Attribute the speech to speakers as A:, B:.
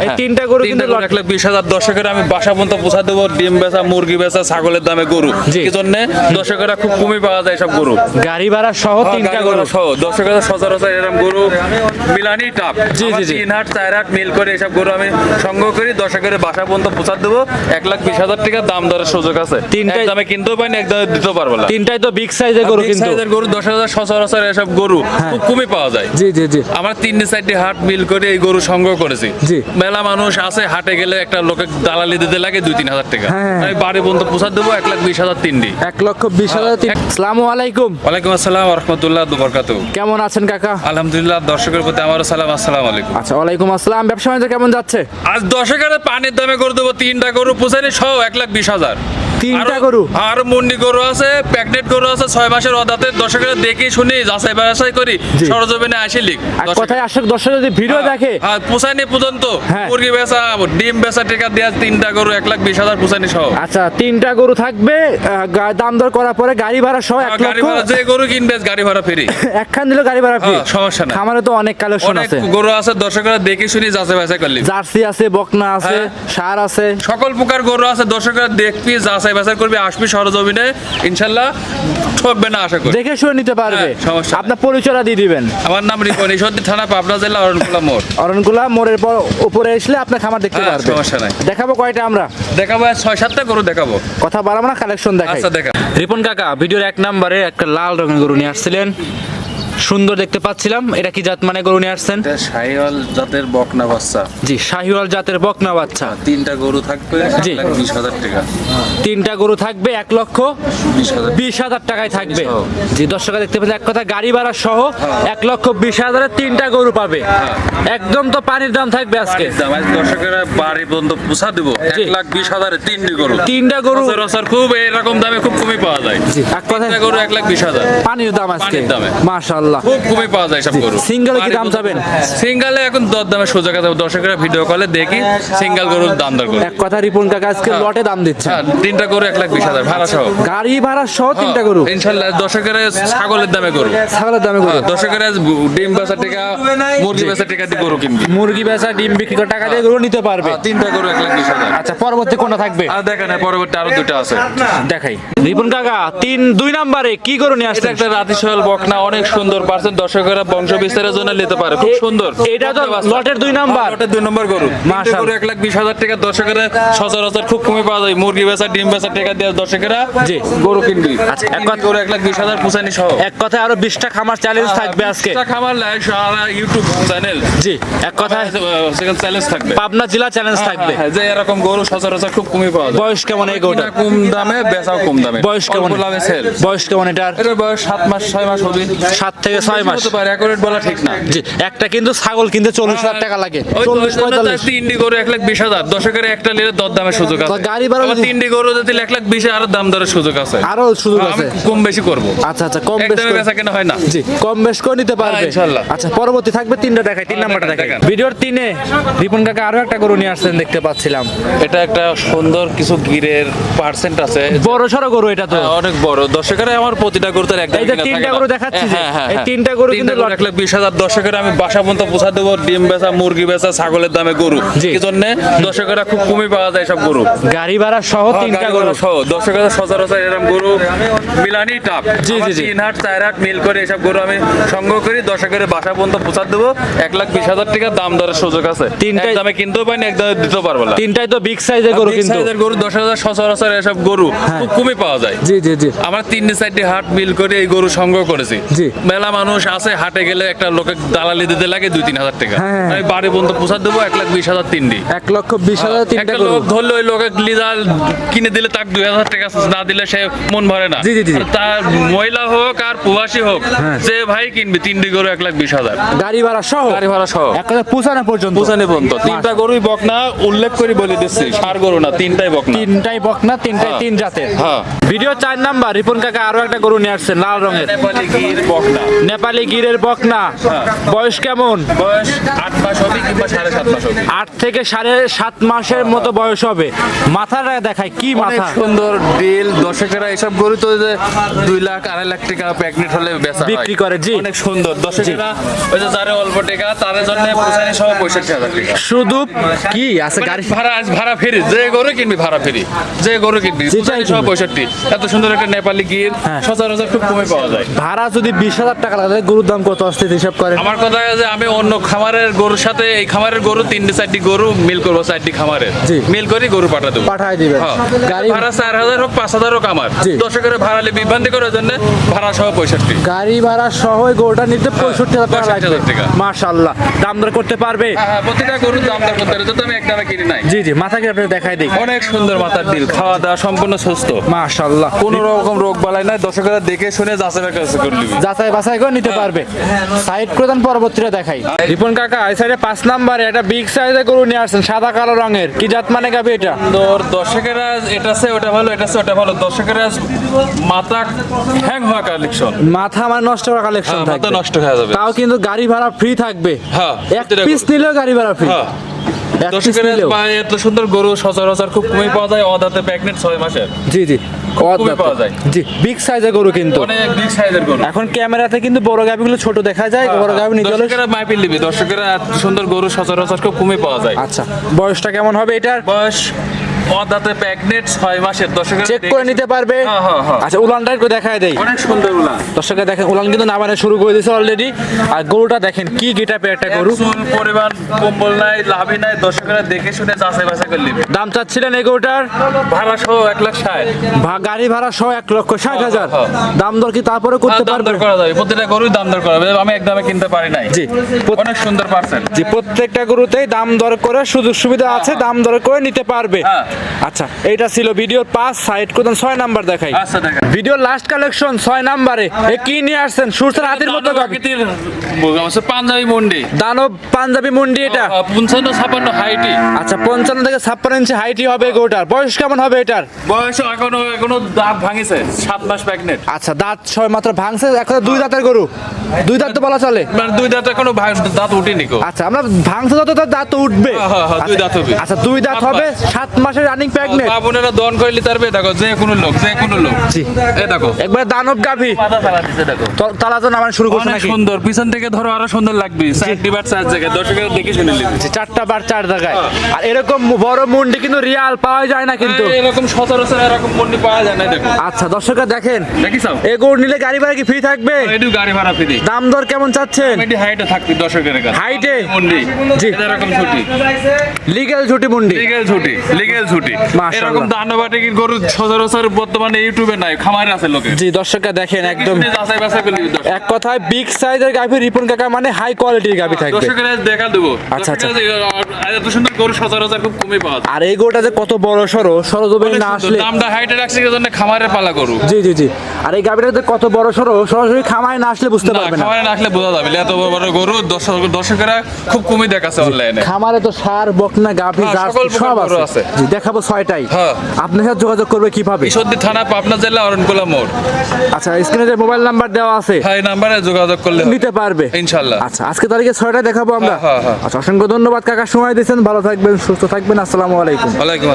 A: এই তিনটা গরু কিন্তু
B: এক লাখ বিশ হাজার দর্শকের আমি বাসা পর্যন্ত পৌঁছা দেবো ডিম বেচা মুরগি বেচা ছাগলের দামে গরু। কি জন্য দর্শকেরা খুব কমই পাওয়া যায় সব গরু।
A: গাড়ি ভাড়া সহ তিনটা গরু।
B: সহ। দর্শকের সচরাচর এরকম গরু মিলানি টাপ
A: জি, জি, জি।
B: তিন হাট চার হাট মিল করে এসব গরু আমি সংগ্রহ করি। দর্শকের বাসা পর্যন্ত পৌঁছা দেবো। এক লাখ বিশ হাজার টাকা দাম দরের সুযোগ আছে।
A: তিনটাই-
B: দামে কিনতেও পারি এক দামে দিতেও পারব না।
A: তিনটাই তো বিগ সাইজের গরু কিন্তু। হ্যাঁ।
B: এর গরু দশ হাজার সচরাচর এসব গরু খুব কমই পাওয়া যায়।
A: জি জি জি।
B: আমরা তিনটি চারটি হাট মিল করে এই গরু সংগ্রহ করেছি।
A: জি।
B: মেলা মানুষ আছে হাটে গেলে একটা লোকে দালালি দিতে লাগে দুই তিন হাজার টাকা।
A: হ্যাঁ।
B: আমি বাড়ি পর্যন্ত পৌঁছা দেবো এক লাখ বিশ হাজার তিনটি।
A: এক লক্ষ বিশ হাজার সালামু আলাইকুম।
B: ওয়ালাইকুম আসসালাম রহমতুল্লাহ দুবরকাত
A: কেমন আছেন কাকা?
B: আলহামদুলিল্লাহ দর্শকের প্রতি আমারও সালাম আসসালাম আলাইকুম।
A: আচ্ছা ওয়ালাইকুম আসসালাম। ব্যবসা বাণিজ্য কেমন যাচ্ছে?
B: আজ দর্শকের পানির দামে করে দেবো তিনটা গরু পোসাইনি সব এক লাখ বিশ হাজার।
A: তিনটা গরু?
B: আর মুন্ডি গরু আছে প্যাকেট গরু আছে ছয় মাসের অদাতে দর্শকের দেখি শুনি যাচাই বাছাই করি। সরজমিনে আসি লিখ
A: কথায় আসক দর্শক যদি ভিডিও দেখে
B: হ্যাঁ পর্যন্ত
A: হ্যাঁ।
B: মুরগি বেচা ডিম বেচা টিকা দেওয়া তিনটা গরু এক লাখ বিশ হাজার সহ
A: আচ্ছা তিনটা গরু থাকবে দাম দর করার পরে গাড়ি ভাড়া সহ এক
B: ভাড়া যে গরু কিনবে গাড়ি ভাড়া ফ্রি
A: একখান দিল গাড়ি ভাড়া ফ্রি
B: হ্যাঁ, সমস্যা।
A: খামারে তো অনেক কালেকশন
B: অনেক
A: আছে
B: গরু আছে দর্শকেরা দেখে শুনি যাচাই বাছাই করলি
A: জার্সি আছে বকনা আছে
B: হ্যাঁ।
A: সার আছে
B: সকল প্রকার গরু আছে দর্শকরা দেখবি যাচাই বাছাই করবি আসবি সরজমিনে ইনশাল্লাহ ঠকবে না আশা করি।
A: দেখে শুনে নিতে পারবে।
B: হ্যাঁ, সমস্যা
A: আপনার পরিচয়টা দিয়ে দিবেন।
B: আমার নাম রিপন ঈশ্বরদী থানা পাবনা জেলা অরণকুলা মোড়।
A: অরণকুলা মোড়ের পর উপরে আসলে আপনার খামার দেখতে
B: হ্যাঁ,
A: পারবে।
B: সমস্যা নাই।
A: দেখাবো কয়টা আমরা?
B: দেখাবো ছয় সাতটা গরু দেখাবো।
A: কথা বাড়াবো না কালেকশন দেখাই।
B: আচ্ছা দেখা।
A: রিপন কাকা ভিডিওর এক নম্বরে একটা লাল রঙের গরু নিয়ে আসছিলেন। সুন্দর দেখতে পাচ্ছিলাম। এটা কি জাত মানে গরু নিয়ে আসছেন?
B: শাহিওয়াল জাতের বকনা বাচ্চা।
A: জি শাহিওয়াল জাতের বকনা বাচ্চা।
B: তিনটা গরু থাকবে
A: জি।
B: বিশ হাজার টাকা।
A: তিনটা গরু থাকবে এক লক্ষ
B: বিশ হাজার।
A: টাকায় থাকবে। জি দর্শকরা দেখতে পাচ্ছেন এক কথা গাড়ি ভাড়া সহ এক লক্ষ বিশ হাজারের তিনটা গরু পাবে। একদম তো পানির দাম থাকবে আজকে।
B: দর্শকেরা বাড়ি পর্যন্ত পুষা দিব। এক লাখ বিশ হাজারে তিনটি গরু।
A: তিনটা গরু
B: সচরাচর খুব এরকম দামে খুব কমই পাওয়া যায়।
A: জি এক কথা
B: গরু এক লাখ বিশ হাজার।
A: পানির দাম আজকে।
B: দামে।
A: মাশাআল্লাহ।
B: খুব কমই পাওয়া যায় সব গরু।
A: সিঙ্গেলে কি দাম যাবেন?
B: সিঙ্গেলে এখন দর দামে সুযোগ আছে দর্শকেরা ভিডিও কলে দেখি সিঙ্গেল গরুর দাম দর করে।
A: এক কথা রিপন কাকা আজকে
B: হ্যাঁ।
A: লটে দাম দিচ্ছে।
B: হ্যাঁ, তিনটা গরু এক লাখ বিশ হাজার ভাড়া সহ।
A: গাড়ি ভাড়া সহ তিনটা গরু?
B: দর্শকেরা ছাগলের দামে গরু।
A: ছাগলের দামে গরু।
B: হ্যাঁ, দর্শকেরা ডিম বেচা টাকা মুরগি বেচা টাকা দিয়ে গরু কিনবি।
A: মুরগি বেচা ডিম বিক্রি করে টাকা দিয়ে গরু নিতে পারবে।
B: হ্যাঁ, তিনটা গরু এক লাখ বিশ হাজার।
A: আচ্ছা পরবর্তী কোনটা থাকবে?
B: আর দেখেন পরবর্তী আরও দুটো আছে।
A: দেখাই। রিপন কাকা তিন দুই নাম্বারে কি গরু নিয়ে আসছে
B: একটা রাতি সোহেল বকনা অনেক সুন্দর পার্সেন্ট দর্শকেরা বংশ বিস্তারের জন্য নিতে পারে। খুব সুন্দর।
A: এটা তো লটের দুই নাম্বার।
B: হ্যাঁ, লটের দুই নম্বর গরু। তিনটে এক লাখ বিশ হাজার টাকা দর্শকেরা সচরাচর খুব কমে পাওয়া যায়। মুরগি বেচা ডিম বেচা টাকা দিয়ে দর্শকেরা
A: জি।
B: গরু কিনবি।
A: আচ্ছা, এক কথা-
B: গরু এক লাখ বিশ হাজার পুষানি সহ।
A: এক কথায় আরও বিশটা খামার চ্যালেঞ্জ থাকবে আজকে।
B: খামার সারা ইউটিউব চ্যানেল
A: জি এক কথায়
B: চ্যালেঞ্জ থাকবে।
A: পাবনা জেলা চ্যালেঞ্জ থাকবে।
B: হ্যাঁ, যে এরকম গরু সচরাচর খুব কমই পাওয়া যায়।
A: বয়স কেমন এই গরুটা
B: কম দামে বেচাও কম দামে।
A: বয়স কেমন? বয়স কেমন এটার?
B: এটার বয়স সাত মাস ছয় মাস হবে।
A: সাত থেকে ছয় মাস।
B: হতে পারে অ্যাকুরেট বলা ঠিক না।
A: জি একটা কিন্তু ছাগল কিনতে চল্লিশ হাজার টাকা লাগে। চল্লিশ পঁয়তাল্লিশ।
B: তিনটি গরু এক লাখ বিশ হাজার। দশকের একটা নিলে দর দামের সুযোগ আছে।
A: গাড়ি ভাড়া
B: তিনটি গরু যদি এক লাখ বিশে আরও দাম দরের সুযোগ আছে।
A: আরও সুযোগ আছে।
B: কম বেশি করব।
A: আচ্ছা আচ্ছা কম বেশ করে-
B: কেনা হয় না।
A: জি কম বেশ করে নিতে পারবে।
B: হ্যাঁ, ইনশাল্লাহ।
A: আচ্ছা পরবর্তী থাকবে তিনটা দেখাই তিন
B: হ্যাঁ,
A: নাম্বারটা দেখাই। ভিডিওর তিনে রিপন কাকা আরও একটা গরু নিয়ে আসছেন দেখতে পাচ্ছিলাম।
B: এটা একটা সুন্দর কিছু গিরের পার্সেন্ট আছে।
A: বড় সড়ো গরু এটা তো।
B: হ্যাঁ, অনেক বড়। দর্শকের আমার প্রতিটা গরু তার একদম
A: তিনটা গরু দেখাচ্ছি যে, এই তিনটা গরু কিন্তু
B: এক লাখ বিশ হাজার দর্শকের আমি বাসা পর্যন্ত পৌঁছা দেবো ডিম বেচা মুরগি বেচা ছাগলের দামে গরু। কি জন্য দর্শকেরা খুব কমই পাওয়া যায় সব গরু।
A: গাড়ি ভাড়া সহ তিনটা গরু।
B: সহ। দর্শকের সচরাচর এরকম গরু মিলানি টাপ।
A: জি, জি, জি।
B: তিন হাট চার হাট মিল করে এসব গরু আমি সংগ্রহ করি। দর্শকের বাসা পর্যন্ত পৌঁছা দেবো। এক লাখ বিশ হাজার টাকা দাম দরের সুযোগ আছে।
A: তিনটাই-
B: দামে কিনতেও পারি না এক দামে দিতেও পারব না।
A: তিনটাই তো বিগ সাইজের গরু কিন্তু। হ্যাঁ।
B: size গরু দশ হাজার সচরাচর এসব গরু খুব কমই পাওয়া যায়।
A: জি জি জি।
B: আমরা তিনটি চারটি হাট মিল করে এই গরু সংগ্রহ করেছি।
A: জি।
B: মেলা মানুষ আছে হাটে গেলে একটা লোকে দালালি দিতে লাগে দুই তিন হাজার টাকা।
A: হ্যাঁ।
B: আমি বাড়ি পর্যন্ত পৌঁছা দেবো এক লাখ বিশ হাজার তিনটি।
A: এক লক্ষ বিশ হাজার তিনটা
B: লোক ধরলে ওই লোকে লিজাল কিনে দিলে তাকে দুই হাজার টাকা না দিলে সে মন ভরে না। তার মহিলা হোক আর প্রবাসী হোক
A: হ্যাঁ।
B: যে ভাই কিনবি তিনটি গরু এক লাখ বিশ হাজার।
A: গাড়ি ভাড়া সহ?
B: গাড়ি ভাড়া সহ।
A: এক কথা পুষানো পর্যন্ত?
B: পৌঁছানি পর্যন্ত। তিনটা গরুই বকনা উল্লেখ করে বলে দিচ্ছি সার গরু না তিনটাই বকনা
A: তিনটাই বকনা তিনটাই
B: হ্যাঁ।
A: তিন জাতের।
B: হ্যাঁ।
A: ভিডিও চার নাম্বার রিপন কাকা আরও একটা গরু নিয়ে আসছে লাল রঙের।
B: বকনা
A: নেপালি গিরের বকনা। বয়স কেমন?
B: বয়স আট মাস হবে কিংবা সাড়ে সাত মাস হবে।
A: আট থেকে সাড়ে সাত মাসের মতো বয়স হবে। মাথাটা দেখায় কি মাথা?
B: সুন্দর ডিল দর্শকেরা এসব গরু তো যে দুই লাখ আড়াই লাখ টাকা প্যাকেট হলে বেচা
A: বিক্রি করে, জি।
B: অনেক সুন্দর। দর্শকেরা ওই যে যারা অল্প টাকা তাদের জন্য পঁচাশি সহ পঁয়ষট্টি হাজার টাকা।
A: শুধু কি আছে গাড়ি?
B: মানে ভাড়া ভাড়া ফ্রি যে গরু কিনবি ভাড়া ফ্রি যে গরু কিনবি
A: যেটাই
B: পঁচাশি সহ পঁয়ষট্টি। এত সুন্দর একটা নেপালি গির
A: হ্যাঁ।
B: সচরাচর খুব কমে পাওয়া যায়।
A: ভাড়া যদি বিশ হাজার টাকা গরুর দাম কত হিসাব করেন?
B: আমার কথা যে আমি অন্য খামারের গরুর সাথে এই খামারের গরু তিনটে চারটি গরু মিল করব চারটি খামারের। মিল করি গরু পাঠা দেবো।
A: দিবেন।
B: হ্যাঁ।
A: গাড়ি
B: ভাড়া চার হাজার হোক পাঁচ হাজার হোক আমার। দর্শকের ভাড়ালে বিভ্রান্তি করার জন্য ভাড়া সহ পঁয়ষট্টি।
A: গাড়ি ভাড়া সহ গরুটা নিতে পঁয়ষট্টি হাজার টাকা লাগবে। মাশাল্লাহ দাম দর করতে পারবে?
B: হ্যাঁ হ্যাঁ প্রতিটা গরুর দাম দর করতে হবে তো আমি একটা কিনি নাই।
A: জি জি মাথা আপনি দেখাই দিই।
B: অনেক সুন্দর মাথার দিল খাওয়া দাওয়া সম্পূর্ণ সুস্থ।
A: মাশাল্লাহ
B: কোন রকম রোগ বালাই নাই। দর্শকেরা দেখে শুনে যাচাই করে
A: যাচাই বাছাই করে নিতে পারবে। সাইড করে দেন পরবর্তীটা দেখাই। রিপন কাকা এই সাইডে পাঁচ নাম্বারে একটা বিগ সাইজের গরু নিয়ে আসছেন সাদা কালো রঙের। কি জাত মানে গাবি এটা?
B: তোর দর্শকেরা এটা আছে ওটা ভালো এটা আছে ওটা ভালো। দর্শকেরা মাথা হ্যাং হওয়া কালেকশন
A: মাথা আমার নষ্ট হওয়া কালেকশন
B: হ্যাঁ, মাথা নষ্ট হয়ে যাবে।
A: তাও কিন্তু গাড়ি ভাড়া ফ্রি থাকবে।
B: হ্যাঁ,
A: এক পিস। নিলেও গাড়ি ভাড়া ফ্রি
B: হ্যাঁ। দর্শকেরা পায় এত সুন্দর গরু সচরাচর খুব কমই পাওয়া যায় অদাতে প্যাকেট ছয় মাসের।
A: জি জি।
B: পাওয়া যায়।
A: জি বিগ সাইজের গরু কিন্তু।
B: অনেক বিগ সাইজের গরু।
A: এখন ক্যামেরাতে কিন্তু বড় গাবিগুলো ছোট দেখা যায় বড় গাবি নিতে হলে
B: দর্শকেরা মাইপিল দর্শকেরা এত সুন্দর গরু সচরাচর খুব কমই পাওয়া যায়।
A: আচ্ছা বয়সটা কেমন হবে এটার?
B: বয়স অদাতে প্যাকেট ছয় মাসের। দর্শকেরা
A: চেক করে নিতে পারবে।
B: হ্যাঁ, হ্যাঁ, হ্যাঁ।
A: আচ্ছা উলানটা একটু দেখায় দেই।
B: অনেক সুন্দর উলা
A: দর্শকরা দেখেন উলান কিন্তু নামানো শুরু করে দিয়েছে অলরেডি আর গরুটা দেখেন কি গেটাপে একটা গরু।
B: চুল পরিমাণ কম্বল নাই লাভই নাই। দর্শকেরা দেখে শুনে যাচাই বাছাই করে নিবি।
A: দাম চাচ্ছিলেন এই গরুটার?
B: ভাড়া সহ এক লাখ ষাট।
A: ভা- গাড়ি ভাড়া সহ এক লক্ষ ষাট হাজার। দাম দর কি তারপরে করতে
B: দাম
A: পারবে?
B: করা যাবে। প্রতিটা গরুই দাম দর করা আমি একদমে কিনতে পারি নাই।
A: জি।
B: অনেক সুন্দর পার্সেন্ট
A: জি প্রত্যেকটা গরুতেই দাম দর করে সুযোগ সুবিধা আছে দাম দর করে নিতে পারবে। আচ্ছা এইটা ছিল ভিডিওর পাঁচ সাইড কোথাও ছয় নাম্বার দেখাই।
B: আচ্ছা দেখেন
A: ভিডিও লাস্ট কালেকশন ছয় নাম্বারে। এ কি নিয়ে আসছেন? সুরসের হাতির মতো
B: প্রকৃতির পাঞ্জাবি মন্ডি।
A: দানব পাঞ্জাবি মুন্ডি এটা?
B: পঞ্চান্ন ছাপান্ন হাইটি
A: আচ্ছা পঞ্চান্ন থেকে ছাপ্পান্ন ইঞ্চি হাইটই হবে এই গরুটার। বয়স কেমন হবে এটার?
B: বয়স এখনও এখনও দাঁত ভাঙিছে। সাত মাস
A: আচ্ছা দাঁত ছয় মাত্র ভাঙছে এখন দুই দাঁতের গরু। দুই দাঁত তো বলা চলে।
B: মানে দুই দাঁত এখনও দাঁত উঠেনি
A: আচ্ছা আমরা ভাঙছে যত দাঁত উঠবে।
B: হ্যাঁ, হ্যাঁ, হ্যাঁ, দুই
A: আচ্ছা,
B: দাঁত হবে।
A: আচ্ছা দুই দাঁত হবে সাত মাসের রানিং প্রেগনেন্ট
B: মা বোনেরা দন করলি তার বে দেখো যে কোনো লোক যে কোনো লোক।
A: জি।
B: এ দেখো।
A: একবার দানব গাভী।
B: মাথা দেখো।
A: তালা তো নামানো শুরু করছে নাকি?
B: সুন্দর। পিছন থেকে ধরো আরও সুন্দর লাগবে। সাইড ডিবার চার জায়গায়। দর্শকের দেখে শুনে নিবি।
A: চারটা বার চার জায়গায়।
B: হ্যাঁ।
A: আর এরকম বড় মুন্ডি কিন্তু রিয়াল পাওয়া যায় না কিন্তু।
B: এরকম সচরাচর এরকম মন্ডি পাওয়া যায় না দেখো।
A: আচ্ছা দর্শকরা দেখেন।
B: দেখিস
A: এ গরু নিলে গাড়ি ভাড়া কি ফ্রি থাকবে?
B: এটু গাড়ি ভাড়া ফ্রি
A: দাম দর কেমন চাচ্ছেন?
B: এটি হাইটে থাকবে দর্শকের কাছে।
A: হাইটে?
B: মন্ডি।
A: জি।
B: এরকম ছুটি।
A: লিগেল ঝুটি মুন্ডি।
B: লিগেল ছুটি। লিগেল ছুটি। এরকম গরু সচরাচর বর্তমানে ইউটিউবে নাই খামারে আছে লোকে
A: জি দর্শকরা দেখেন একদম। এক কথায় বিগ সাইজের গাভী রিপন কাকা মানে হাই কোয়ালিটির গাভী থাকবে।
B: দর্শকের দেখা দেবো।
A: আচ্ছা, আচ্ছা।
B: এত সুন্দর গরু সচরাচর খুব কমই পাওয়া যায়।
A: আর এই গরুটা যে কত বড় সরজমিন
B: অনেক
A: না। আসলে
B: দামটা হাইটে রাখছি এই জন্য খামারে পালা গরু।
A: জি জি জি। আর এই গাভীটা যে কত বড় সড়ো সরাসরি খামায় না আসলে বুঝতে পারবে না।
B: খামারে না আসলে বোঝা যাবে এত বড় বড় গরু দর্শক- দর্শকেরা খুব কমই দেখাচ্ছে অনলাইনে
A: খামারে তো সার বকনা গাভী
B: হ্যাঁ,
A: জার্সি সব আছে। জি দেখাবো ছয়টাই।
B: হ্যাঁ।
A: আপনার সাথে যোগাযোগ করবে কীভাবে?
B: ঈশ্বরদী থানা পাবনা জেলা অরণকুলা মোড়।
A: আচ্ছা স্ক্রিনে যে মোবাইল নাম্বার দেওয়া আছে।
B: হাই নাম্বারে যোগাযোগ করলে
A: নিতে পারবে।
B: ইনশাল্লাহ।
A: আচ্ছা আজকে তারিখে ছয়টায় দেখাবো আমরা।
B: হ্যাঁ, হ্যাঁ, হ্যাঁ।
A: আচ্ছা অসংখ্য ধন্যবাদ কাকা। সময় দিয়েছেন। ভালো থাকবেন সুস্থ থাকবেন। আসসালামু আলাইকুম।
B: ওয়ালাইকুম